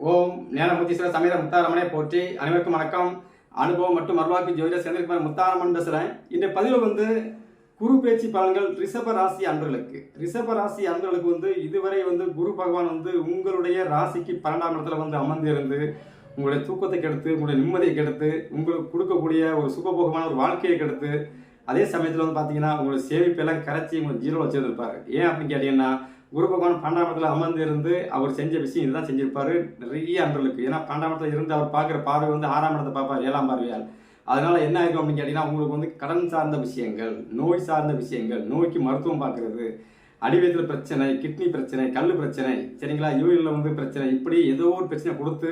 ஓம் ஞானமுத்தீஸ்வர சமேத முத்தாரமனே போற்றி. அனைவருக்கும் வணக்கம். அனுபவம் மற்றும் மறுவாக்கு ஜோதிட செந்தில்குமார் முத்தாரமன் பேசுகிறேன் இந்த பதிவில் வந்து குரு பேச்சு பலன்கள் ரிஷப ராசி அன்பர்களுக்கு. ரிஷப ராசி அன்பர்களுக்கு வந்து இதுவரை வந்து குரு பகவான் வந்து உங்களுடைய ராசிக்கு பன்னெண்டாம் இடத்துல வந்து அமர்ந்திருந்து உங்களுடைய தூக்கத்தை கெடுத்து உங்களுடைய நிம்மதியை கெடுத்து உங்களுக்கு கொடுக்கக்கூடிய ஒரு சுகபோகமான ஒரு வாழ்க்கையை கெடுத்து அதே சமயத்தில் வந்து பார்த்தீங்கன்னா உங்களுடைய சேமிப்பெல்லாம் கரைச்சி உங்களுக்கு ஜீரோ வச்சுருந்துருப்பார். ஏன் அப்படின்னு கேட்டீங்கன்னா குரு பகவான் பன்னெண்டாமத்தில் அமர்ந்து இருந்து அவர் செஞ்ச விஷயம் இதுதான் செஞ்சிருப்பாரு. நிறைய அன்பர்களுக்கு. ஏன்னா பன்னெண்டாமத்தில் இருந்து அவர் பார்க்குற பார்வை வந்து ஆறாம் இடத்தை பார்ப்பார் ஏழாம் பார்வையால். அதனால என்ன ஆயிருக்கும் அப்படின்னு கேட்டீங்கன்னா உங்களுக்கு வந்து கடன் சார்ந்த விஷயங்கள் நோய் சார்ந்த விஷயங்கள் நோய்க்கு மருத்துவம் பார்க்கறது அடிவயத்தில் பிரச்சனை கிட்னி பிரச்சனை கல் பிரச்சனை சரிங்களா? யூரினில் வந்து பிரச்சனை இப்படி ஏதோ ஒரு பிரச்சனை கொடுத்து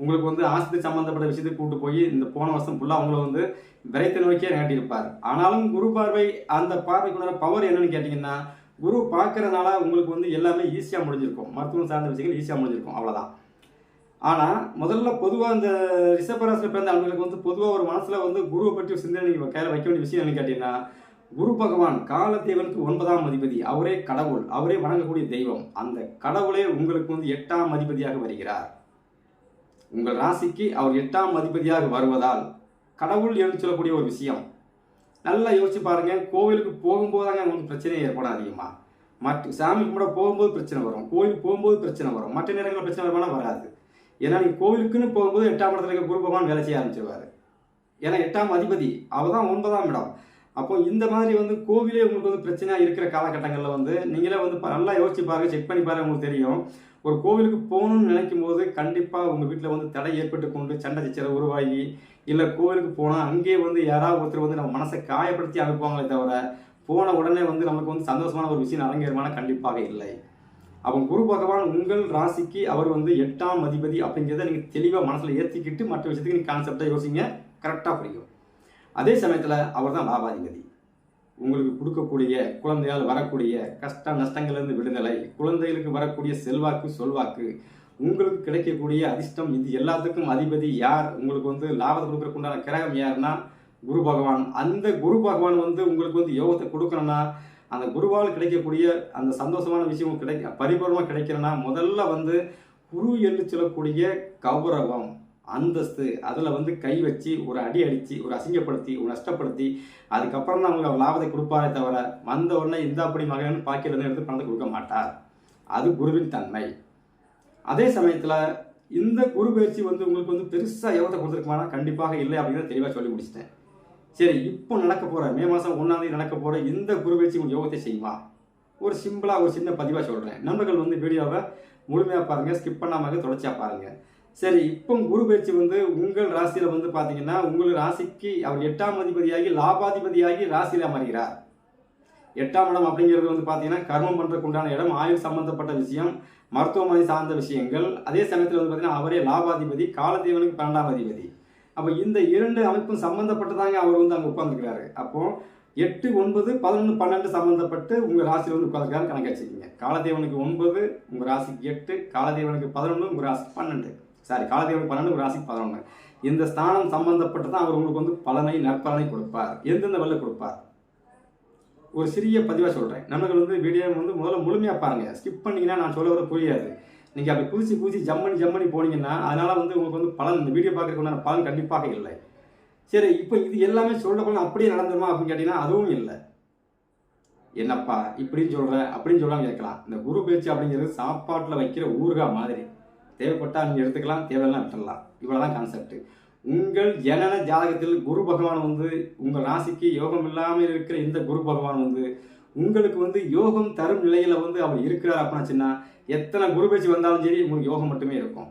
உங்களுக்கு வந்து ஆஸ்பத்திரி சம்மந்தப்பட்ட விஷயத்துக்கு கூட்டு போய் இந்த போன வருஷம் ஃபுல்லாக அவங்கள வந்து விரைத்த நோக்கியே நேட்டியிருப்பார். ஆனாலும் குரு பார்வை அந்த பார்வைக்குள்ள பவர் என்னன்னு கேட்டிங்கன்னா குரு பார்க்குறதுனால உங்களுக்கு வந்து எல்லாமே ஈஸியாக முடிஞ்சிருக்கும். மருத்துவம் சார்ந்த விஷயங்கள் ஈஸியாக முடிஞ்சிருக்கும். அவ்வளோதான் ஆனால் முதல்ல பொதுவாக இந்த ரிஷபராசியில் பிறந்த அவங்களுக்கு வந்து பொதுவாக ஒரு மனசில் வந்து குருவை பற்றி சிந்தனை கையில் வைக்க வேண்டிய விஷயம் என்னன்னு கேட்டிங்கன்னா குரு பகவான் காலத்தேவனுக்கு ஒன்பதாம் அதிபதி. அவரே கடவுள். அவரே வணங்கக்கூடிய தெய்வம். அந்த கடவுளே உங்களுக்கு வந்து எட்டாம் அதிபதியாக வருகிறார். உங்கள் ராசிக்கு அவர் எட்டாம் அதிபதியாக வருவதால் கடவுள் என்று சொல்லக்கூடிய ஒரு விஷயம். நல்லா யோசிச்சு பாருங்க. கோவிலுக்கு போகும்போது தாங்க உங்களுக்கு பிரச்சனை ஏற்படும் அதிகமாக மற்ற சாமி கும்பிட போகும்போது பிரச்சனை வரும். கோவிலுக்கு போகும்போது பிரச்சனை வரும். மற்ற நேரங்களில் பிரச்சனை வருமானா வராது. ஏன்னா நீங்கள் கோவிலுக்குன்னு போகும்போது எட்டாம் இடத்துல இருக்க குரு பகவான் வேலை செய்ய ஆரம்பிச்சிருவார். ஏன்னா எட்டாம் அதிபதி. அவர் தான் ஒன்பதாம் இடம். அப்போ இந்த மாதிரி வந்து கோவிலே உங்களுக்கு வந்து பிரச்சனையாக இருக்கிற காலகட்டங்களில் வந்து நீங்களே வந்து நல்லா யோசிச்சு பாருங்க. செக் பண்ணி பாருங்க உங்களுக்கு தெரியும். ஒரு கோவிலுக்கு போகணும்னு நினைக்கும் போது கண்டிப்பாக உங்கள் வீட்டில் வந்து தடை ஏற்பட்டு கொண்டு சண்டை சச்சரவு உருவாகி இல்லை கோவிலுக்கு போனால் அங்கேயே வந்து யாராவது ஒருத்தர் வந்து நம்ம மனசை காயப்படுத்தி அனுப்புவாங்களே தவிர போன உடனே வந்து நமக்கு வந்து சந்தோஷமான ஒரு விஷயம் அரங்கேறுமான கண்டிப்பாக இல்லை. அப்போ குரு பகவான் உங்கள் ராசிக்கு அவர் வந்து எட்டாம் அதிபதி அப்படிங்கிறத நீங்கள் தெளிவாக மனசில் ஏற்றிக்கிட்டு மற்ற விஷயத்துக்கு நீங்கள் கான்செப்டாக யோசிங்க கரெக்டாக புரியும். அதே சமயத்தில் அவர் தான் லாபாதிபதி. உங்களுக்கு கொடுக்கக்கூடிய குழந்தையால் வரக்கூடிய கஷ்ட நஷ்டங்கள்லேருந்து விடுதலை குழந்தைகளுக்கு வரக்கூடிய செல்வாக்கு சொல்வாக்கு உங்களுக்கு கிடைக்கக்கூடிய அதிர்ஷ்டம் இது எல்லாத்துக்கும் அதிபதி யார்? உங்களுக்கு வந்து லாபத்தை கொடுக்கறதுக்கு உண்டான கிரகம் யாருன்னா குரு பகவான். அந்த குரு பகவான் வந்து உங்களுக்கு வந்து யோகத்தை கொடுக்கணும்னா அந்த குருவால் கிடைக்கக்கூடிய அந்த சந்தோஷமான விஷயம் கிடைக்க பரிபூர்ணமாக கிடைக்கிறேன்னா முதல்ல வந்து குரு என்று சொல்லக்கூடிய கௌரவம். அந்தஸ்து அதில் வந்து கை வச்சு ஒரு அடி அடித்து ஒரு அசிங்கப்படுத்தி ஒரு நஷ்டப்படுத்தி அதுக்கப்புறம் தான் அவங்க லாபத்தை கொடுப்பாரே தவிர வந்த உடனே இந்த அப்படி மகன் பாக்கெட்லேருந்து எடுத்து பணத்தை கொடுக்க மாட்டார். அது குருவின் தன்மை. அதே சமயத்தில் இந்த குரு பயிற்சி வந்து உங்களுக்கு வந்து பெருசாக யோகத்தை கொடுத்துருக்குமானா கண்டிப்பாக இல்லை அப்படிங்கிறத தெளிவாக சொல்லி முடிச்சிட்டேன். சரி இப்போ நடக்க போகிற மே மாதம் ஒன்றாந்தேதி நடக்க போகிற இந்த குரு பயிற்சி உங்களுக்கு யோகத்தை செய்யுமா? ஒரு சிம்பிளாக ஒரு சின்ன பதிவாக சொல்கிறேன் நண்பர்கள் வந்து வீடியோவை முழுமையாக பாருங்கள் ஸ்கிப் பண்ணாமல் தொடர்ச்சியாக பாருங்கள் சரி இப்போ குரு பயிற்சி வந்து உங்கள் ராசியில் வந்து பார்த்தீங்கன்னா உங்கள் ராசிக்கு அவர் எட்டாம் அதிபதியாகி லாபாதிபதியாகி ராசியில் அமர்கிறார். எட்டாம் இடம் அப்படிங்கிறது வந்து பார்த்தீங்கன்னா கர்மம் பண்ணுறதுக்கு உண்டான இடம் ஆயுள் சம்பந்தப்பட்ட விஷயம் மருத்துவமனை சார்ந்த விஷயங்கள். அதே சமயத்தில் வந்து பார்த்தீங்கன்னா அவரே லாபாதிபதி காலத்தேவனுக்கு பன்னெண்டாம் அதிபதி. அப்போ இந்த இரண்டு அமைப்பும் சம்பந்தப்பட்டதாங்க அவர் வந்து அங்கே உட்காந்துக்கிறாரு அப்போ எட்டு ஒன்பது பதினொன்று பன்னெண்டு சம்பந்தப்பட்டு உங்கள் ராசியில் வந்து உட்காந்துருக்காரு கணக்கு வச்சுக்கோங்க. காலதேவனுக்கு ஒன்பது உங்கள் ராசிக்கு எட்டு காலதேவனுக்கு பதினொன்று உங்கள் ராசிக்கு பன்னெண்டு. சாரி காலதேவன் பன்னெண்டு ராசி பதினொன்று இந்த ஸ்தானம் சம்பந்தப்பட்டு தான் அவர் உங்களுக்கு வந்து பலனை நற்பலனை கொடுப்பார். எந்தெந்த வழியில் கொடுப்பார்? ஒரு சிறிய பதிவாக சொல்கிறேன் நண்பர்கள் வந்து வீடியோ வந்து முதல்ல முழுமையாக பாருங்கள் ஸ்கிப் பண்ணீங்கன்னா நான் சொல்ல வர புரியாது. நீங்கள் அப்படி குதிச்சு குதிச்சு ஜம்மனி ஜம்மனி போனீங்கன்னா அதனால் வந்து உங்களுக்கு வந்து பலன் இந்த வீடியோ பார்க்கறதுக்கு பலன் கண்டிப்பாக இல்லை. சரி இப்போ இது எல்லாமே சொல்கிற பலன் அப்படியே நடந்துருமா அப்படின்னு கேட்டிங்கன்னா அதுவும் இல்லை. என்னப்பா இப்படின்னு சொல்கிற அப்படின்னு சொல்லாம கேட்கலாம். இந்த குரு பேச்சு அப்படிங்கிறது சாப்பாட்டில் வைக்கிற ஊறுகாய் மாதிரி. தேவைப்பட்டால் நீங்கள் எடுத்துக்கலாம் தேவையெல்லாம் விட்டுடலாம் இவ்வளோதான் கான்செப்ட் உங்கள் ஜனன ஜாதகத்தில் குரு பகவான் வந்து உங்கள் ராசிக்கு யோகம் இல்லாமல் இருக்கிற இந்த குரு பகவான் வந்து உங்களுக்கு வந்து யோகம் தரும் நிலையில் வந்து அவர் இருக்கிறார் அப்படின்னாச்சுன்னா எத்தனை குரு பேச்சு வந்தாலும் சரி உங்களுக்கு யோகம் மட்டுமே இருக்கும்.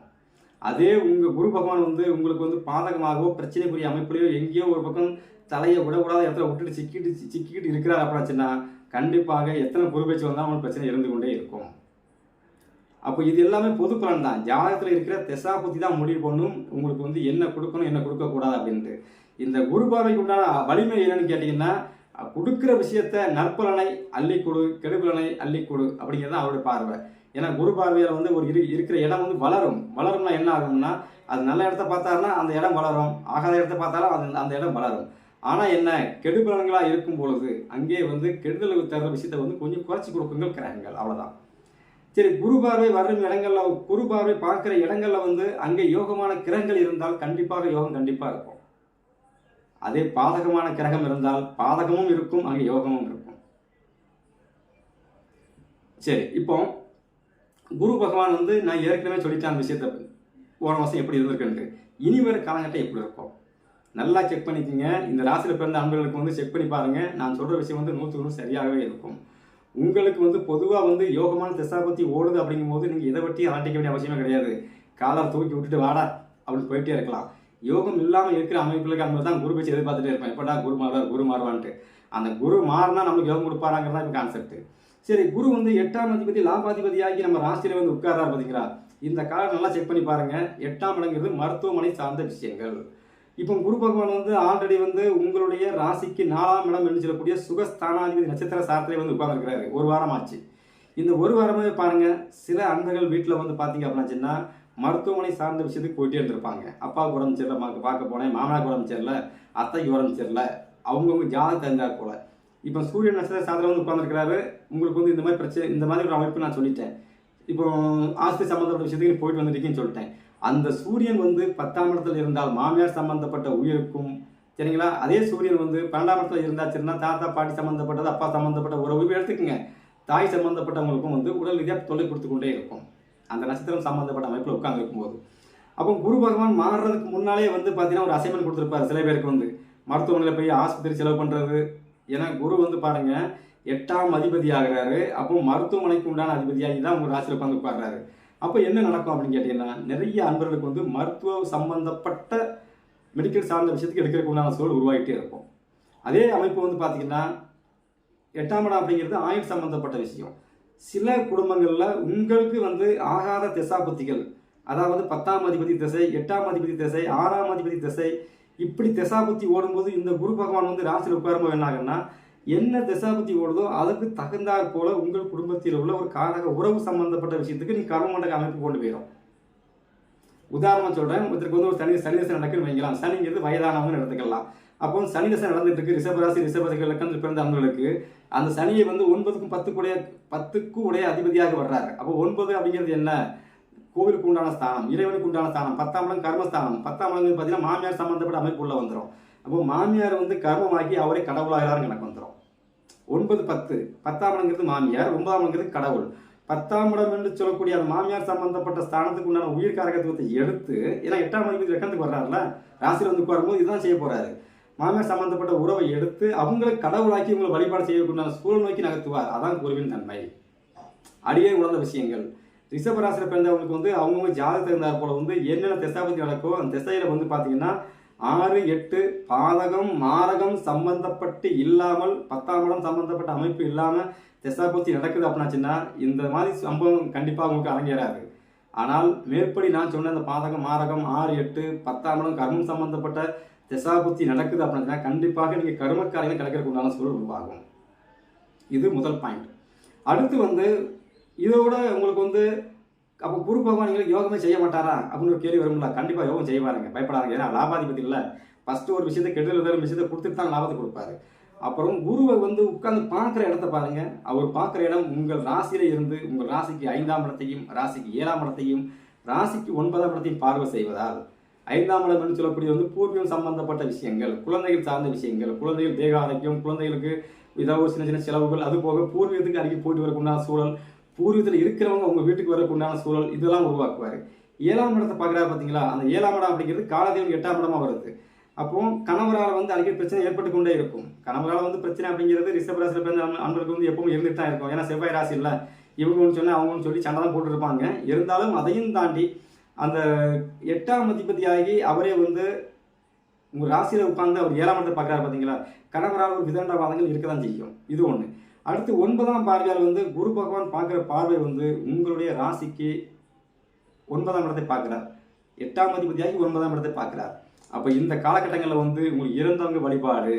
அதே உங்கள் குரு பகவான் வந்து உங்களுக்கு வந்து பாதகமாகவோ பிரச்சனைக்குரிய அமைப்புலையோ எங்கேயோ ஒரு பக்கம் தலையை விடக்கூடாத இடத்துல விட்டுட்டு சிக்கிட்டு சிக்கிக்கிட்டு இருக்கிறார் அப்படின்னாச்சுன்னா கண்டிப்பாக எத்தனை குரு பேச்சு வந்தாலும் அவங்களுக்கு பிரச்சனை இருந்து கொண்டே இருக்கும். அப்போ இது எல்லாமே பொது பலன் தான். ஜாதகத்தில் இருக்கிற திசா புத்தி தான் முடிவு பண்ணும். உங்களுக்கு வந்து என்ன கொடுக்கணும் என்ன கொடுக்கக்கூடாது அப்படின்ட்டு. இந்த குரு பார்வைக்கு உண்டான வலிமை என்னன்னு கேட்டிங்கன்னா கொடுக்குற விஷயத்த நற்பலனை அள்ளி கொடு கெடுபலனை அள்ளி கொடு அப்படிங்கிறது தான் அவருடைய பார்வை. ஏன்னா குரு பார்வையில் வந்து ஒரு இரு இருக்கிற இடம் வந்து வளரும். வளரும்னா என்ன ஆகும்னா அது நல்ல இடத்த பார்த்தாருன்னா அந்த இடம் வளரும். ஆகாத இடத்த பார்த்தாலும் அது அந்த இடம் வளரும். ஆனால் என்ன கெடுபலன்களாக இருக்கும் பொழுது அங்கே வந்து கெடுதல் தர விஷயத்தை வந்து கொஞ்சம் குறைச்சி கொடுக்குங்கள் கிரகங்கள். அவ்வளோதான் சரி குரு பார்வை வரும் இடங்கள்ல குரு பார்வை பார்க்குற இடங்கள்ல வந்து அங்கே யோகமான கிரகங்கள் இருந்தால் கண்டிப்பாக யோகம் கண்டிப்பாக இருக்கும். அதே பாதகமான கிரகம் இருந்தால் பாதகமும் இருக்கும் அங்கே யோகமும் இருக்கும். சரி இப்போ குரு பகவான் வந்து நான் ஏற்கனவே சொல்லித்தான் அந்த விஷயத்தை. போன வருஷம் எப்படி இருந்திருக்குன்ட்டு. இனி வர காலகட்டம் எப்படி இருக்கும்? நல்லா செக் பண்ணிக்கோங்க. இந்த ராசியில் பிறந்த அன்பர்களுக்கு வந்து செக் பண்ணி பாருங்கள் நான் சொல்கிற விஷயம் வந்து நூற்றுக்கு நூறு சரியாகவே இருக்கும். உங்களுக்கு வந்து பொதுவாக வந்து யோகமான திசாபத்தி ஓடுது அப்படிங்கும்போது நீங்கள் இதை பற்றி ஆட்டிக்க வேண்டிய அவசியமே கிடையாது. காலை தூக்கி விட்டுட்டு வாடா அப்படின்னு போயிட்டே இருக்கலாம். யோகம் இல்லாமல் இருக்கிற அமைப்புகளுக்கு அந்த தான் குரு பேச்சு எதிர்பார்த்துட்டே இருப்பேன். எப்படா குரு மாறுவார் குரு மாறுவான்ட்டு. அந்த குரு மாறினா நம்மளுக்கு யோகம் கொடுப்பாராங்கிறது தான் இப்போ கான்செப்ட் சரி குரு வந்து எட்டாம் அதிபதி லாபாதிபதியாகி நம்ம ராசியில் வந்து உட்கார்றாரு பார்த்தீங்களா இந்த காலம் நல்லா செக் பண்ணி பாருங்கள் எட்டாம் இடங்கிறது மருத்துவமனை சார்ந்த விஷயங்கள். இப்போ குரு பகவான் வந்து ஆல்ரெடி வந்து உங்களுடைய ராசிக்கு நாலாம் இடம் என்று சொல்லக்கூடிய சுகஸ்தானாதிபதி நட்சத்திர சாரத்திலே வந்து உட்கார்ந்துருக்கிறாரு. ஒரு வாரம் ஆச்சு. இந்த ஒரு வாரமே பாருங்க சில அன்பர்கள் வீட்டில் வந்து பார்த்தீங்க அப்படின்னா மருத்துவமனை சார்ந்த விஷயத்துக்கு போயிட்டே இருந்திருப்பாங்க. அப்பாவுக்கு உடம்பு சரியில்லை மா- பார்க்க போனேன் மாமனாக்கு உடம்பு சரியில்லை அத்தைக்கு உடம்பு சரியில்லை அவங்கவுங்க ஜாதகம் தெரிஞ்சார் போல. இப்போ சூரியன் நட்சத்திர சாதனை வந்து உட்காந்துருக்கிறாரு உங்களுக்கு வந்து இந்த மாதிரி பிரச்சனை இந்த மாதிரி ஒரு அமைப்பு நான் சொல்லிட்டேன். இப்போ ஆஸ்தி சம்மந்தப்பட்ட விஷயத்துக்கு போயிட்டு வந்திருக்கேன்னு சொல்லிட்டேன். அந்த சூரியன் வந்து பத்தாம் இடத்துல இருந்தால் மாமியார் சம்பந்தப்பட்ட உயிருக்கும். சரிங்களா? அதே சூரியன் வந்து பன்னெண்டாம் இடத்துல இருந்தாச்சுன்னா தாத்தா பாட்டி சம்பந்தப்பட்டது அப்பா சம்பந்தப்பட்ட உறவு எடுத்துக்கோங்க. தாய் சம்பந்தப்பட்டவங்களுக்கும் வந்து உடல் ரீதியாக தொல்லை கொடுத்து கொண்டே இருக்கும். அந்த நட்சத்திரம் சம்பந்தப்பட்ட அமைப்பில் உட்கார்ந்து இருக்கும்போது. அப்போ குரு பகவான் மாறுறதுக்கு முன்னாலே வந்து பார்த்தீங்கன்னா ஒரு அசைன்மெண்ட் கொடுத்துருப்பாரு. சில பேருக்கு வந்து மருத்துவமனையில் போய் ஆஸ்பத்திரி செலவு பண்ணுறது ஏன்னா குரு வந்து பாருங்க எட்டாம் அதிபதி ஆகிறாரு அப்போ மருத்துவமனைக்கு உண்டான அதிபதியாகி தான் உங்கள் ராசியில் உட்காந்து உட்கார்றாரு. அப்போ என்ன நடக்கும் அப்படின்னு கேட்டிங்கன்னா நிறைய அன்பர்களுக்கு வந்து மருத்துவ சம்பந்தப்பட்ட மெடிக்கல் சார்ந்த விஷயத்துக்கு எடுக்கிறதுக்கு உண்டான சூழல் உருவாகிட்டே இருக்கும். அதே அமைப்பு வந்து பார்த்தீங்கன்னா எட்டாம் இடம் அப்படிங்கிறது ஆயுள் சம்பந்தப்பட்ட விஷயம். சில குடும்பங்களில் உங்களுக்கு வந்து ஆகாத திசாபுத்திகள் அதாவது பத்தாம் அதிபதி திசை எட்டாம் அதிபதி திசை ஆறாம் அதிபதி திசை இப்படி திசாபுத்தி ஓடும்போது இந்த குரு பகவான் வந்து ராசியில் உட்காரும்போது என்னாகன்னா என்ன திசாபுத்தி ஓடுதோ அதுக்கு தகுந்தாற் போல உங்கள் குடும்பத்தில் உள்ள ஒரு காரக உறவு சம்பந்தப்பட்ட விஷயத்துக்கு நீ கர்மமண்டக அமைப்பு கொண்டு போயிடும் உதாரணம் சொல்றேன் ஒருத்தருக்கு வந்து ஒரு சனி சனி தசை நடக்குன்னு வைக்கலாம் சனிங்கிறது வயதானவங்கன்னு எடுத்துக்கலாம். அப்போ சனி தசை நடந்துட்டு இருக்கு ரிஷபராசி ரிஷபராசி இலக்கணத்தில் பிறந்த அவங்களுக்கு அந்த சனியை வந்து ஒன்பதுக்கும் பத்துக்குடைய பத்துக்கும் உடைய அதிபதியாக வர்றாரு. அப்போ ஒன்பது அப்படிங்கிறது என்ன? கோவிலுக்கு உண்டான ஸ்தானம் இறைவனுக்கு உண்டான ஸ்தானம் பத்தாம் இடம் கர்மஸ்தானம். பத்தாம் இடம் பார்த்தீங்கன்னா மாமியார் சம்பந்தப்பட்ட அமைப்பு உள்ள வந்துடும் அப்போ மாமியார் வந்து கர்மமாக்கி அவரே கடவுளாகிறாருன்னு எனக்கு வந்துடும் ஒன்பது பத்து. பத்தாம் இடங்கிறது மாமியார் ஒன்பதாம் இடங்கிறது கடவுள். பத்தாம் இடம் என்று சொல்லக்கூடிய அந்த மாமியார் சம்பந்தப்பட்ட ஸ்தானத்துக்கு உண்டான உயிர் காரகத்துவத்தை எடுத்து ஏன்னா எட்டாம் அதிபதி லக்கணத்துக்கு வர்றாருல ராசியில் வந்து உட்காரும்போது இதுதான் செய்ய போறாரு. மாமியார் சம்பந்தப்பட்ட உறவை எடுத்து அவங்களை கடவுளாக்கி உங்களை வழிபாடு செய்யக்கூடிய சூழல் நோக்கி நகர்த்துவார். அதான் குருவின் தன்மை அடியே உணர்ந்த விஷயங்கள். ரிஷபராசியில் பிறந்தவங்களுக்கு வந்து அவங்கவுங்க ஜாதகத்தில் இருந்தார் போல வந்து என்னென்ன திசாபதி நடக்கோ அந்த திசையில வந்து பார்த்தீங்கன்னா ஆறு எட்டு பாதகம் மாரகம் சம்பந்தப்பட்டு இல்லாமல் பத்தாம் இடம் சம்பந்தப்பட்ட அமைப்பு இல்லாமல் திசாபூர்த்தி நடக்குது அப்படின்னாச்சுன்னா இந்த மாதிரி சம்பவம் கண்டிப்பாக உங்களுக்கு அரங்கேறாது. ஆனால் மேற்படி நான் சொன்ன அந்த பாதகம் மாரகம் ஆறு எட்டு பத்தாம் இடம் கர்மம் சம்பந்தப்பட்ட திசாபுத்தி நடக்குது அப்படின்னா கண்டிப்பாக நீங்கள் கர்மக்காரிகள் கிடைக்கிறதுக்கு உண்டான சூழல் உருவாகும். இது முதல் பாயிண்ட் அடுத்து வந்து இதோட உங்களுக்கு வந்து அப்போ குரு பகவான் எங்களுக்கு யோகமே செய்ய மாட்டாரா? அப்படின்னு ஒரு கேள்வி வரும்ல. கண்டிப்பாக யோகம் செய்வாருங்க பயப்படாதீங்க. ஏன்னா லாபாதிபதி இல்லை. ஃபஸ்ட்டு ஒரு விஷயத்தை கெடுதல் வேறு விஷயத்தை கொடுத்துட்டு தான் லாபத்தை கொடுப்பாரு. அப்புறம் குருவை வந்து உட்காந்து பார்க்குற இடத்த பாருங்க. அவர் பார்க்குற இடம் உங்கள் ராசியில இருந்து உங்கள் ராசிக்கு ஐந்தாம் இடத்தையும் ராசிக்கு ஏழாம் இடத்தையும் ராசிக்கு ஒன்பதாம் இடத்தையும் பார்வை செய்வதால் ஐந்தாம் இடம்னு சொல்லக்கூடிய வந்து பூர்வீகம் சம்பந்தப்பட்ட விஷயங்கள் குழந்தைகள் சார்ந்த விஷயங்கள் குழந்தைகள் தேக ஆரோக்கியம் குழந்தைகளுக்கு ஏதாவது ஒரு சின்ன சின்ன செலவுகள் அது போக பூர்வீகத்துக்கு அருகே போயிட்டு வரக்கூடிய சூழல் பூர்வீகத்தில் இருக்கிறவங்க உங்கள் வீட்டுக்கு வரக்கு உண்டான சூழல் இதெல்லாம் உருவாக்குவார். ஏழாம் இடத்தை பார்க்குறாரு பார்த்தீங்களா அந்த ஏழாம் இடம் அப்படிங்கிறது காலதேவன் எட்டாம் இடமா வருது. அப்போ கணவரால் வந்து அடிக்கடி பிரச்சனை ஏற்பட்டு கொண்டே இருக்கும். கணவரால் வந்து பிரச்சனை அப்படிங்கிறது ரிஷபராசியில் பிறந்த அன்பருக்கு வந்து எப்பவும் இருந்துட்டு தான் இருக்கும். ஏன்னா செவ்வாய் ராசி இல்லை. இவங்க ஒன்று சொன்னால் அவங்க ஒன்று சொல்லி சண்டை தான் போட்டுருப்பாங்க. இருந்தாலும் அதையும் தாண்டி அந்த எட்டாம் அதிபதியாகி அவரே வந்து உங்கள் ராசியில் உட்காந்து அவர் ஏழாம் இடத்தை பார்க்குறாரு பார்த்தீங்களா கணவரால் ஒரு விதண்டவாதங்கள் இருக்க தான் செய்யும். இது ஒன்று அடுத்து ஒன்பதாம் பார்வையால் வந்து குரு பகவான் பார்க்குற பார்வை வந்து உங்களுடைய ராசிக்கு ஒன்பதாம் இடத்தை பார்க்குறார். எட்டாம் அதிபதியாகி ஒன்பதாம் இடத்தை பார்க்குறார். அப்போ இந்த காலகட்டங்களில் வந்து உங்களுக்கு இறந்தவங்க வழிபாடு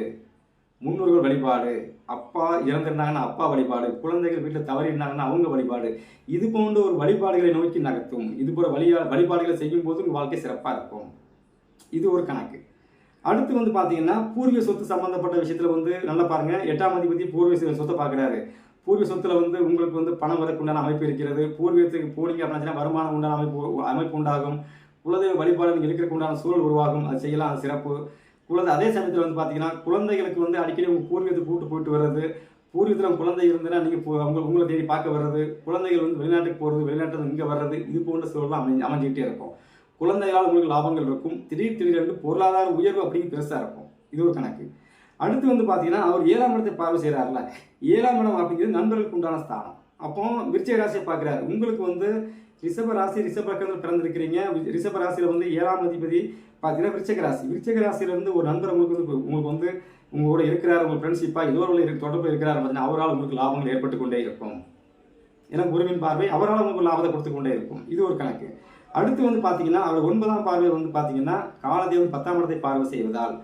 முன்னோர்கள் வழிபாடு அப்பா இறந்துருந்தாங்கன்னா அப்பா வழிபாடு குழந்தைகள் வீட்டில் தவறி அவங்க வழிபாடு இது போன்ற ஒரு வழிபாடுகளை நோக்கி நகர்த்தும். இது போல வழியா வழிபாடுகளை செய்யும் போது உங்கள் வாழ்க்கை சிறப்பாக இருக்கும். இது ஒரு கணக்கு. அடுத்து வந்து பார்த்தீங்கன்னா பூர்வீக சொத்து சம்பந்தப்பட்ட விஷயத்தில் வந்து நல்லா பாருங்க. எட்டாம் அதிபதி பூர்வீக சொத்தை பார்க்குறாரு பூர்வீக சொத்துல வந்து உங்களுக்கு வந்து பணம் வரக்குண்டான அமைப்பு இருக்கிறது. பூர்வீகத்துக்கு போனீங்க அப்படின்னா வருமானம் உண்டான அமைப்பு அமைப்பு உண்டாகும். குலதெய்வ வழிபாடு நீங்கள் இருக்கிறதுக்கு உண்டான சூழல் உருவாகும். அது செய்யலாம் அது சிறப்பு. குழந்தை அதே சமயத்தில் வந்து பார்த்தீங்கன்னா குழந்தைகளுக்கு வந்து அடிக்கடி உங்கள் பூர்வீகத்துக்கு கூட்டு போயிட்டு வர்றது. பூர்வீகத்தில் குழந்தை இருந்ததுன்னா நீங்கள் உங்க உங்களை தேடி பார்க்க வர்றது. குழந்தைகள் வந்து வெளிநாட்டுக்கு போகிறது வெளிநாட்டில் இங்கே வர்றது இது போன்ற சூழலாம் அமைஞ்சு அமைஞ்சிக்கிட்டே இருக்கும். குழந்தையால் உங்களுக்கு லாபங்கள் இருக்கும். திடீர் திடீரென்று பொருளாதார உயர்வு அப்படின்னு பெருசாக இருக்கும். இது ஒரு கணக்கு. அடுத்து வந்து பார்த்தீங்கன்னா அவர் ஏழாம் இடத்தை பார்வை செய்கிறாருல ஏழாம் இடம் அப்படிங்கிறது நண்பர்களுக்கு உண்டான ஸ்தானம். அப்போ விருச்சிக ராசியை பார்க்குறாரு. உங்களுக்கு வந்து ரிஷப ராசி ரிஷப லக்கணத்தில் பிறந்திருக்கிறீங்க. ரிஷப ராசியில் வந்து ஏழாம் அதிபதி பார்த்தீங்கன்னா விருச்சக ராசி. விருச்சக ராசியிலிருந்து ஒரு நண்பர் உங்களுக்கு வந்து உங்களுக்கு வந்து உங்களோட இருக்கிறார் உங்கள் ஃப்ரெண்ட்ஷிப்பாக ஏதோ ஒரு இருக்கு- தொடர்பு இருக்கிறார் பார்த்தீங்கன்னா அவரால் உங்களுக்கு லாபங்கள் ஏற்பட்டு கொண்டே இருக்கும். ஏன்னா குருவின் பார்வை அவரால் உங்களுக்கு லாபத்தை கொடுத்து கொண்டே இருக்கும். இது ஒரு கணக்கு. அடுத்து வந்து பார்த்தீங்கன்னா அவர் ஒன்பதாம் பார்வை வந்து பார்த்தீங்கன்னா காலதேவன் பத்தாம் இடத்தை பார்வை செய்வதால்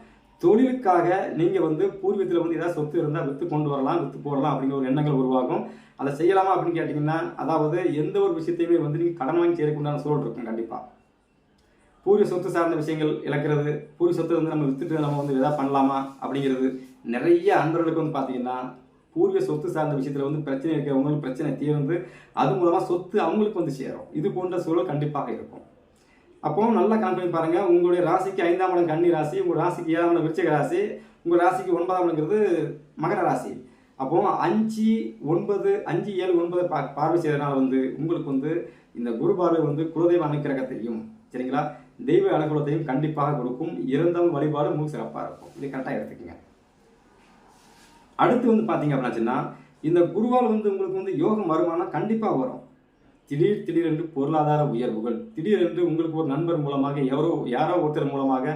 தொழிலுக்காக நீங்கள் வந்து பூர்வீகத்தில் வந்து ஏதாவது சொத்து இருந்தால் விற்று கொண்டு வரலாம் விற்று போடலாம் அப்படிங்கிற ஒரு எண்ணங்கள் உருவாகும். அதை செய்யலாமா அப்படின்னு கேட்டிங்கன்னா அதாவது எந்த ஒரு விஷயத்தையுமே வந்து நீங்கள் கடன் வாங்கி செய்யறதுக்குண்டான சூழல் இருக்கும் கண்டிப்பாக பூர்வீக சொத்து சார்ந்த விஷயங்கள் இழக்கிறது பூர்வீக சொத்தை வந்து நம்ம விற்றுட்டு நம்ம வந்து எதாவது பண்ணலாமா அப்படிங்கிறது நிறைய அன்பர்களுக்கு வந்து பார்த்தீங்கன்னா பூர்வீக சொத்து சார்ந்த விஷயத்தில் வந்து பிரச்சனை இருக்கிறவங்களுக்கு பிரச்சனை தீர்ந்து அது மூலமாக சொத்து அவங்களுக்கு வந்து சேரும். இது போன்ற சூழல் கண்டிப்பாக இருக்கும். அப்போ நல்லா கணக்கு பண்ணி பாருங்க. உங்களுடைய ராசிக்கு ஐந்தாம் இடம் கன்னி ராசி உங்க ராசிக்கு ஏழாம் இடம் விருச்சிக ராசி உங்க ராசிக்கு ஒன்பதாம் இடங்கிறது மகர ராசி. அப்போ அஞ்சு ஒன்பது அஞ்சு ஏழு ஒன்பது பா பார்வை செய்யறதுனால வந்து உங்களுக்கு வந்து இந்த குரு பார்வை வந்து குலதெய்வ அனுக்கிரகத்தையும் சரிங்களா? தெய்வ அனுகூலத்தையும் கண்டிப்பாக கொடுக்கும். இறந்தவங்க வழிபாடு உங்களுக்கு சிறப்பாக இருக்கும். இது கரெக்டாக எடுத்துக்கோங்க. அடுத்து வந்து பார்த்தீங்க அப்படின்னாச்சுன்னா இந்த குருவால் வந்து உங்களுக்கு வந்து யோகம் வருமானம் கண்டிப்பாக வரும். திடீர் திடீரென்று பொருளாதார உயர்வுகள் திடீரென்று உங்களுக்கு ஒரு நண்பர் மூலமாக எவரோ யாரோ ஒருத்தர் மூலமாக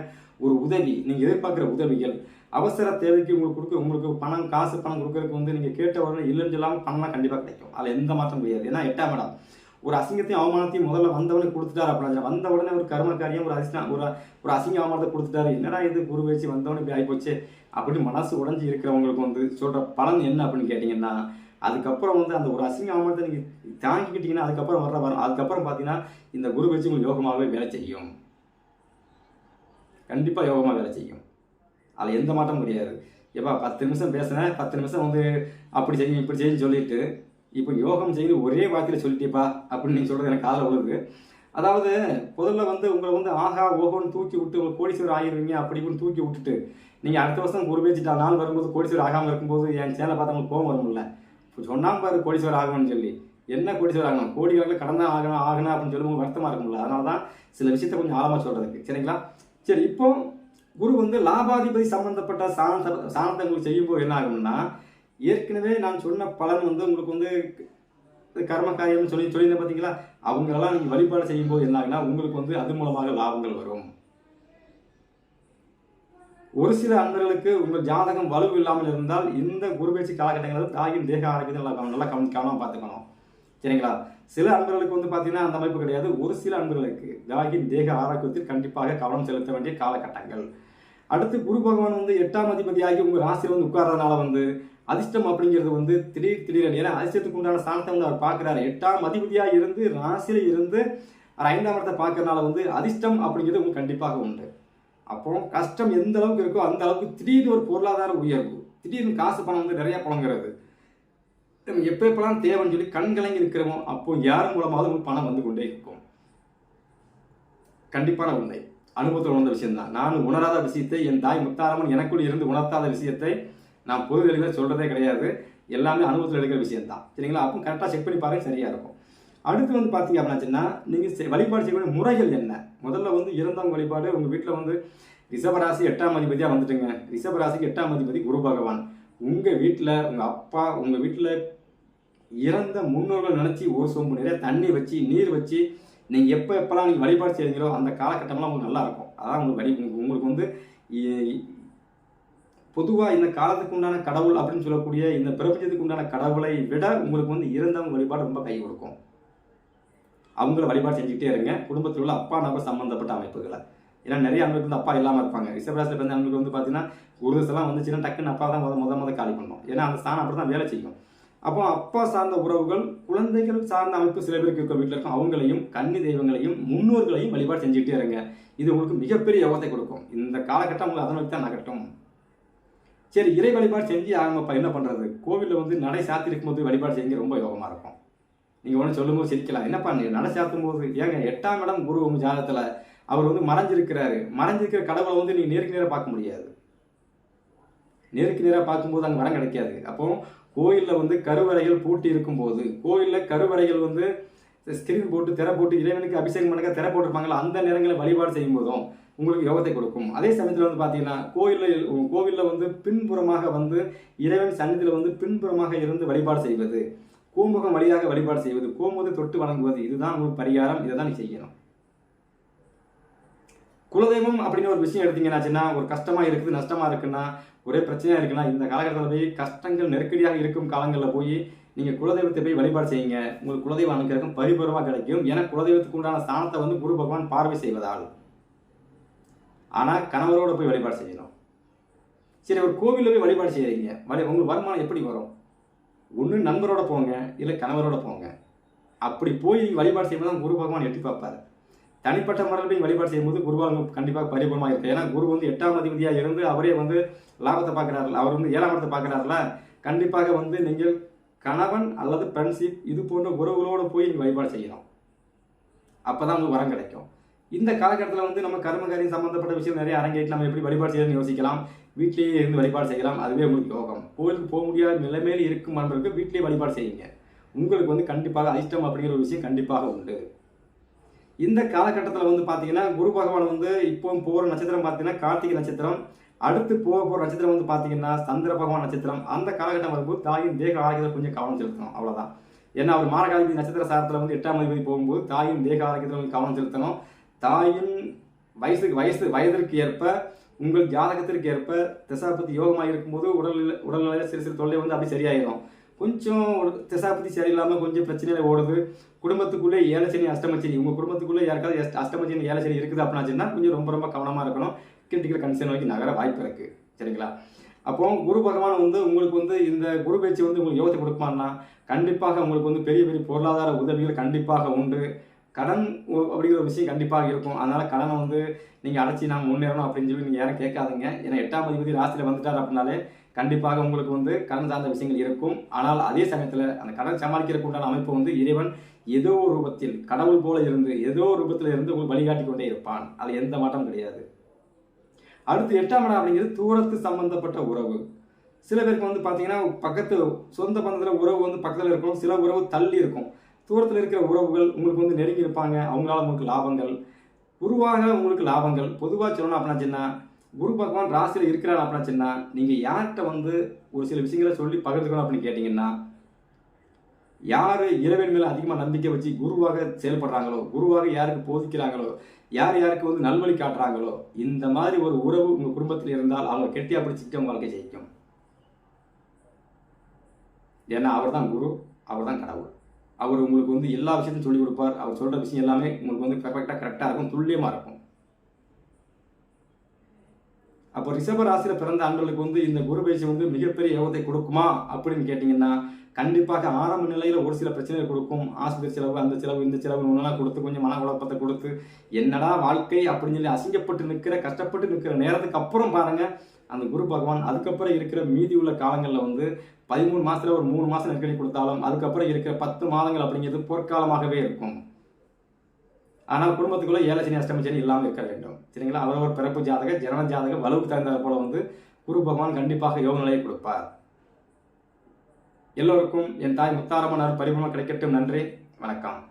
ஒரு உதவி நீங்கள் எதிர்பார்க்குற உதவிகள் அவசர தேவைக்கு உங்களுக்கு கொடுக்க உங்களுக்கு பணம் காசு பணம் கொடுக்கறதுக்கு வந்து நீங்கள் கேட்ட உடனே இல்லைன்னு சொல்லாமல் பணம்லாம் கண்டிப்பாக கிடைக்கும். அதில் எந்த மாற்றம் கிடையாது. ஏன்னா எட்டாம் இடம். ஒரு அசிங்கத்தையும் அவமானத்தையும் முதல்ல வந்தவனே கொடுத்துட்டாரு அப்படின்னா வந்த உடனே ஒரு கர்மக்காரியம் ஒரு அசிங்க ஒரு ஒரு அசிங்க அவமானத்தை கொடுத்துட்டாரு. என்னடா இது குரு வச்சு வந்தவனே இப்படி ஆகிப்போச்சு அப்படி மனசு உடஞ்சி இருக்கிறவங்களுக்கு வந்து சொல்கிற பலன் என்ன அப்படின்னு கேட்டிங்கன்னா அதுக்கப்புறம் வந்து அந்த ஒரு அசிங்க அவமானத்தை நீங்கள் தாங்கிக்கிட்டிங்கன்னா அதுக்கப்புறம் வர்ற வரும் அதுக்கப்புறம் பார்த்தீங்கன்னா இந்த குரு வச்சு உங்களுக்கு யோகமாகவே வேலை செய்யும். கண்டிப்பாக யோகமாக வேலை செய்யும். அதில் எந்த மாற்றமும் கிடையாது. எப்பா பத்து நிமிஷம் பேசினேன் பத்து நிமிஷம் வந்து அப்படி செய்யும் இப்படி செய்யும் சொல்லிட்டு இப்போ யோகம் செய்து ஒரே வார்த்தையில் சொல்லிட்டேப்பா அப்படின்னு நீங்கள் சொல்கிறது எனக்கு காதில் விழுது. அதாவது முதல்ல வந்து உங்களை வந்து ஆஹா ஓஹோன்னு தூக்கி விட்டு உங்கள் கோடீஸ்வரர் ஆகிருவீங்க அப்படி இப்படின்னு தூக்கி விட்டுட்டு நீங்கள் அடுத்த வருஷம் குரு பேச்சுட்டா நாள் வரும்போது கோடீஸ்வரர் ஆகாமல் இருக்கும்போது என் சேனலை பார்த்தா உங்களுக்கு கோவம் வரும்ல? சொன்னாங்க பாரு கோடீஸ்வரர் ஆகணும்னு சொல்லி. என்ன கோடீஸ்வரர் ஆகணும்? கோடிக்கணக்கில் கடன் தான் ஆகணும் ஆகணும் அப்படின்னு சொல்லி உங்களுக்கு வருத்தமாக இருக்கும்ல? அதனால தான் சில விஷயத்தை கொஞ்சம் ஆழமாக சொல்கிறதுக்கு சரிங்களா? சரி இப்போ குரு வந்து லாபாதிபதி சம்மந்தப்பட்ட சாணத்தை சாணத்தை உங்களுக்கு செய்யும்போது என்ன ஆகும்னா ஏற்கனவே நான் சொன்ன பலன் வந்து உங்களுக்கு வந்து கர்ம காரியம்னு சொல்லி சொல்லியிருந்தேன் பார்த்தீங்களா அவங்களெல்லாம் நீங்கள் வழிபாடு செய்யும்போது என்ன உங்களுக்கு வந்து அது மூலமாக லாபங்கள் வரும். ஒரு சில அன்பர்களுக்கு உங்கள் ஜாதகம் வலு இல்லாமல் இருந்தால் இந்த குருபேச்சு காலகட்டங்களில் தாயின் தேக ஆரோக்கியத்தை நல்லா நல்லா கவனம் கவனமாக பார்த்துக்கணும். சரிங்களா? சில அன்பர்களுக்கு வந்து பார்த்தீங்கன்னா அந்த அமைப்பு கிடையாது. ஒரு சில அன்பர்களுக்கு தாயின் தேக ஆரோக்கியத்தில் கண்டிப்பாக கவனம் செலுத்த வேண்டிய காலகட்டங்கள். அடுத்து குரு பகவான் வந்து எட்டாம் அதிபதியாகி உங்கள் ராசியில் வந்து உட்கார்றதுனால வந்து அதிர்ஷ்டம் அப்படிங்கிறது வந்து திடீர் திடீர் ஏன்னா அதிர்ஷ்டத்துக்கு உண்டான ஸ்தானத்தை வந்து அவர் பார்க்குறாரு. எட்டாம் அதிபதியாக இருந்து ராசியில் இருந்து அவர் ஐந்தாம் இடத்தை பார்க்கறனால வந்து அதிர்ஷ்டம் அப்படிங்கிறது உங்களுக்கு கண்டிப்பாக உண்டு. அப்புறம் கஷ்டம் எந்த அளவுக்கு இருக்கோ அந்த அளவுக்கு திடீர்னு ஒரு பொருளாதார உயர்வு திடீர்னு காசு பணம் வந்து நிறைய புழங்குறது. நம்ம எப்போ எப்பெல்லாம் தேவைன்னு சொல்லி கண்கலங்கி இருக்கிறோமோ அப்போ யார் மூலமாவது உங்களுக்கு பணம் வந்து கொண்டே இருக்கும். கண்டிப்பான உண்மை. அனுபவத்தில் உணர்ந்த விஷயம்தான். நான் உணராத விஷயத்தை என் தாய் முத்தாரம்மன் எனக்குள் இருந்து உணர்த்தாத விஷயத்தை நான் பொது வெளியில் சொல்கிறதே கிடையாது. எல்லாமே அனுபவத்தில் எடுக்கிற விஷயம்தான். சரிங்களா? அப்போ கரெக்டாக செக் பண்ணி பாருங்க சரியாக இருக்கும். அடுத்து வந்து பார்த்தீங்க அப்படின்னாச்சுன்னா நீங்கள் வழிபாடு செய்யக்கூடிய முறைகள் என்ன? முதல்ல வந்து இறந்தவங்க வழிபாடு உங்கள் வீட்டில் வந்து ரிஷபராசி எட்டாம் அதிபதியாக வந்துட்டுங்க. ரிஷபராசிக்கு எட்டாம் அதிபதி குரு பகவான். உங்கள் வீட்டில் உங்கள் அப்பா உங்கள் வீட்டில் இறந்த முன்னோர்கள் நினச்சி ஒரு சொம்பு நிறைய தண்ணி வச்சு நீர் வச்சு நீங்கள் எப்போ எப்போல்லாம் நீங்கள் வழிபாடு செய்கிறீங்களோ அந்த காலகட்டம்லாம் உங்களுக்கு நல்லா இருக்கும். அதான் உங்களுக்கு வழி உங்களுக்கு வந்து பொதுவாக இந்த காலத்துக்கு உண்டான கடவுள் அப்படின்னு சொல்லக்கூடிய இந்த பிரபஞ்சத்துக்கு உண்டான கடவுளை விட உங்களுக்கு வந்து இறந்தவங்க வழிபாடு ரொம்ப கை கொடுக்கும். அவங்கள வழிபாடு செஞ்சுக்கிட்டே இருங்க. குடும்பத்தில் உள்ள அப்பா நபர் சம்மந்தப்பட்ட அமைப்புகளை. ஏன்னா நிறைய அமைப்பு வந்து அப்பா இல்லாமல் இருப்பாங்க. ரிஷபராசியில் பிறந்த அமைப்பு வந்து பார்த்தீங்கன்னா குருதசெல்லாம் வந்துச்சுன்னா டக்குன்னு அப்பா தான் முத முத முத காலி பண்ணும். ஏன்னா அந்த ஸ்தானம் அப்படி தான் வேலை செய்யும். அப்போ அப்பா சார்ந்த உறவுகள் குழந்தைகள் சார்ந்த அமைப்பு சில பேருக்கு இருக்க வீட்டில் இருக்கும். அவங்களையும் கன்னி தெய்வங்களையும் முன்னோர்களையும் வழிபாடு செஞ்சுக்கிட்டே இருங்க. இது உங்களுக்கு மிகப்பெரிய யோகத்தை கொடுக்கும். இந்த காலகட்டம் உங்களுக்கு அதை நோக்கி தான் நகட்டும் சரி இறை வழிபாடு செஞ்சு ஆகமாப்பா என்ன பண்ணுறது கோவிலில் வந்து நடை சாத்திருக்கும் போது வழிபாடு செஞ்சு ரொம்ப யோகமாக இருக்கும். நீங்கள் ஒன்று சொல்லும்போது சிரிக்கலாம். என்னப்பா நீ நடை சாத்தும் போது ஏங்க எட்டாம் இடம் குரு உங்கள் ஜாதகத்தில் அவர் வந்து மறைஞ்சிருக்கிறாரு. மறைஞ்சிருக்கிற கடவுளை வந்து நீங்கள் நேருக்கு நேராக பார்க்க முடியாது. நேருக்கு நேராக பார்க்கும்போது அங்கே வரம் கிடைக்காது. அப்போ கோயிலில் வந்து கருவறைகள் பூட்டி இருக்கும்போது கோயிலில் கருவறைகள் வந்து ஸ்கிரீன் போட்டு திரை போட்டு இறைவனுக்கு அபிஷேகம் பண்ணக்க திரை போட்டிருப்பாங்களா அந்த நேரங்களில் வழிபாடு செய்யும் போதும் உங்களுக்கு யோகத்தை கொடுக்கும். அதே சமயத்தில் வந்து பார்த்தீங்கன்னா கோயிலில் கோவிலில் வந்து பின்புறமாக வந்து இறைவன் சன்னிதியில் வந்து பின்புறமாக இருந்து வழிபாடு செய்வது. கோமுகம் வழியாக வழிபாடு செய்வது. கோமுகத்தை தொட்டு வணங்குவது. இதுதான் உங்களுக்கு பரிகாரம். இதை தான் நீ செய்யணும். குலதெய்வம் அப்படின்னு ஒரு விஷயம் எடுத்தீங்கன்னாச்சுன்னா ஒரு கஷ்டமாக இருக்குது நஷ்டமாக இருக்குன்னா ஒரே பிரச்சனையாக இருக்குன்னா இந்த காலகட்டத்தில் போய் கஷ்டங்கள் நெருக்கடியாக இருக்கும் காலங்களில் போய் நீங்கள் குலதெய்வத்தை போய் வழிபாடு செய்யுங்க. உங்களுக்கு குலதெய்வம் அனுக்கிரகம் பரிபூர்வமாக கிடைக்கும். ஏன்னா குலதெய்வத்துக்கு உண்டான ஸ்தானத்தை வந்து குரு பகவான் பார்வை செய்வதால். ஆனால் கணவரோட போய் வழிபாடு செய்யணும். சரி ஒரு கோவிலில் போய் வழிபாடு செய்யறீங்க. வழி உங்களுக்கு வருமானம் எப்படி வரும்? ஒன்று நண்பரோட போங்க இல்லை கணவரோட போங்க. அப்படி போய் வழிபாடு செய்யும்போது தான் குரு பகவான் எட்டி பார்ப்பார். தனிப்பட்ட முறையில் போய் வழிபாடு செய்யும்போது குருவாக கண்டிப்பாக பரிபூர்ணமாக இருக்கு ஏன்னா குரு வந்து எட்டாம் அதிபதியாக இருந்து அவரே வந்து லாபத்தை பார்க்குறாருல அவர் வந்து ஏழாம் இடத்தை பார்க்குறாருல கண்டிப்பாக வந்து நீங்கள் கணவன் அல்லது ஃப்ரெண்ட்ஷிப் இது போன்ற உறவுகளோடு போய் நீங்கள் வழிபாடு செய்யணும். அப்போ தான் உங்களுக்கு வரம் கிடைக்கும். இந்த காலகட்டத்தில் வந்து நம்ம கர்மகாரியம் சம்மந்தப்பட்ட விஷயம் நிறைய அரங்கேற்றி நம்ம எப்படி வழிபாடு செய்யணும்னு யோசிக்கலாம். வீட்டிலேயே இருந்து வழிபாடு செய்யலாம். அதுவே உங்களுக்கு யோகம். கோயிலுக்கு போக முடியாத நிலைமையில் இருக்கும் நண்பர்களுக்கு வீட்டிலேயே வழிபாடு செய்யுங்க. உங்களுக்கு வந்து கண்டிப்பாக அதிர்ஷ்டம் அப்படிங்கிற ஒரு விஷயம் கண்டிப்பாக உண்டு. இந்த காலகட்டத்தில் வந்து பார்த்தீங்கன்னா குரு பகவான் வந்து இப்போ போகிற நட்சத்திரம் பார்த்தீங்கன்னா கார்த்திகை நட்சத்திரம். அடுத்து போக போகிற நட்சத்திரம் வந்து பார்த்தீங்கன்னா சந்திர பகவான் நட்சத்திரம். அந்த காலகட்டம் வரும்போது தாயின் தேக ஆரோக்கியத்தில் கொஞ்சம் கவனம் செலுத்தணும். அவ்வளோதான் ஏன்னா அவர் மாரகாதிபதி நட்சத்திர சாரத்தில் வந்து எட்டாம் அதிபதி போகும்போது தாயின் தேக ஆரோக்கியத்தில் கொஞ்சம் கவனம் செலுத்தணும். தாயின் வயசுக்கு வயசு வயதிற்கு ஏற்ப உங்கள் ஜாதகத்திற்கு ஏற்ப திசாபதி யோகமாக இருக்கும்போது உடல் உடல்நிலையில் சிறு சிறு தொல்லை வந்து அப்படி சரியாயிடும் கொஞ்சம் திசாபதி சரியில்லாமல் கொஞ்சம் பிரச்சனையில் ஓடுது. குடும்பத்துக்குள்ளே ஏழச்சனி அஷ்டமச்சனி உங்கள் குடும்பத்துக்குள்ளே யாருக்காவது அஷ்டமச்சனி ஏழச்சனி இருக்குது அப்படின்னாச்சுன்னா கொஞ்சம் ரொம்ப ரொம்ப கவனமாக இருக்கணும். கிரிட்டிக்கல் கன்சர்ன் நோக்கி நகர வாய்ப்பு இருக்குது சரிங்களா? அப்போ குரு பகவான் வந்து உங்களுக்கு வந்து இந்த குரு பேச்சு வந்து உங்களுக்கு யோகத்தை கொடுப்பான்னா கண்டிப்பாக உங்களுக்கு வந்து பெரிய பெரிய பொருளாதார உதவிகள் கண்டிப்பாக உண்டு. கடன் அப்படிங்கிற ஒரு விஷயம் கண்டிப்பாக இருக்கும். அதனால் கடனை வந்து நீங்கள் அடைச்சி நான் முன்னேறணும் அப்படின்னு சொல்லி நீங்கள் யாரும் கேட்காதீங்க. ஏன்னா எட்டாம் அதிபதி ராசியில் வந்துட்டார் அப்படின்னாலே கண்டிப்பாக உங்களுக்கு வந்து கடன் சார்ந்த விஷயங்கள் இருக்கும். ஆனால் அதே சமயத்தில் அந்த கடன் சமாளிக்கிறதுக்கு உண்டான அமைப்பு வந்து இறைவன் ஏதோ ஒரு ரூபத்தில் கடவுள் போல இருந்து ஏதோ ஒரு ரூபத்தில் இருந்து உங்களுக்கு வழிகாட்டி கொண்டே இருப்பான். அது எந்த மாற்றம் கிடையாது. அடுத்து எட்டாம் இடம் அப்படிங்கிறது தூரத்து சம்பந்தப்பட்ட உறவு. சில பேருக்கு வந்து பார்த்தீங்கன்னா பக்கத்து சொந்த பந்தத்தில் உறவு வந்து பக்கத்தில் இருக்கும் சில உறவு தள்ளி இருக்கும். தூரத்தில் இருக்கிற உறவுகள் உங்களுக்கு வந்து நெருங்கி இருப்பாங்க. அவங்களால உங்களுக்கு லாபங்கள். குருவாக உங்களுக்கு லாபங்கள். பொதுவாக சொல்லணும் அப்படின்னா சின்ன குரு பகவான் ராசியில் இருக்கிறார் அப்படின்னா சின்ன நீங்கள் யார்கிட்ட வந்து ஒரு சில விஷயங்களை சொல்லி பகிர்ந்துக்கணும் அப்படின்னு கேட்டிங்கன்னா யார் இறைவன் மேலே அதிகமாக நம்பிக்கை வச்சு குருவாக செயல்படுறாங்களோ குருவாக யாருக்கு போதிக்கிறாங்களோ யார் யாருக்கு வந்து நல்வழி காட்டுறாங்களோ இந்த மாதிரி ஒரு உறவு உங்கள் குடும்பத்தில் இருந்தால் அவங்க கெட்டியாக பிடிச்சிட்டு உங்க வாழ்க்கை ஜெயிக்கும். ஏன்னா அவர் தான் குரு அவர் தான் கடவுள். அவர் உங்களுக்கு வந்து எல்லா விஷயத்தையும் சொல்லிக் கொடுப்பார். அவர் சொல்கிற விஷயம் எல்லாமே உங்களுக்கு வந்து பெர்ஃபெக்டாக கரெக்டாக இருக்கும் துல்லியமாக இருக்கும். அப்போ ரிஷப ராசியில் பிறந்த ஆண்களுக்கு வந்து இந்த குரு பயிற்சி வந்து மிகப்பெரிய யோகத்தை கொடுக்குமா அப்படின்னு கேட்டிங்கன்னா கண்டிப்பாக ஆரம்ப நிலையில் ஒரு சில பிரச்சனைகள் கொடுக்கும். ஆஸ்பத்திரி செலவு அந்த செலவு இந்த செலவு ஒன்றெல்லாம் கொடுத்து கொஞ்சம் மன குழப்பத்தை கொடுத்து என்னடா வாழ்க்கை அப்படின்னு சொல்லி அசிங்கப்பட்டு நிற்கிற கஷ்டப்பட்டு நிற்கிற நேரத்துக்கு அப்புறம் பாருங்கள் அந்த குரு பகவான் அதுக்கப்புறம் இருக்கிற மீதி உள்ள காலங்களில் வந்து பதிமூணு மாசத்துல ஒரு மூணு மாசம் நெருக்கடி கொடுத்தாலும் அதுக்கப்புறம் இருக்கிற பத்து மாதங்கள் அப்படிங்கிறது பொற்காலமாகவே இருக்கும். ஆனால் குடும்பத்துக்குள்ள ஏழை சனி அஷ்டம சனி இல்லாமல் இருக்க வேண்டும். சரிங்களா? அவரவர் பிறப்பு ஜாதக ஜனன ஜாதக வலுவுக்கு தகுந்த போல வந்து குரு பகவான் கண்டிப்பாக யோக நிலையை கொடுப்பார். எல்லோருக்கும் என் தாய் முத்தாரமனார் பரிபூர்ணம் கிடைக்கட்டும். நன்றி. வணக்கம்.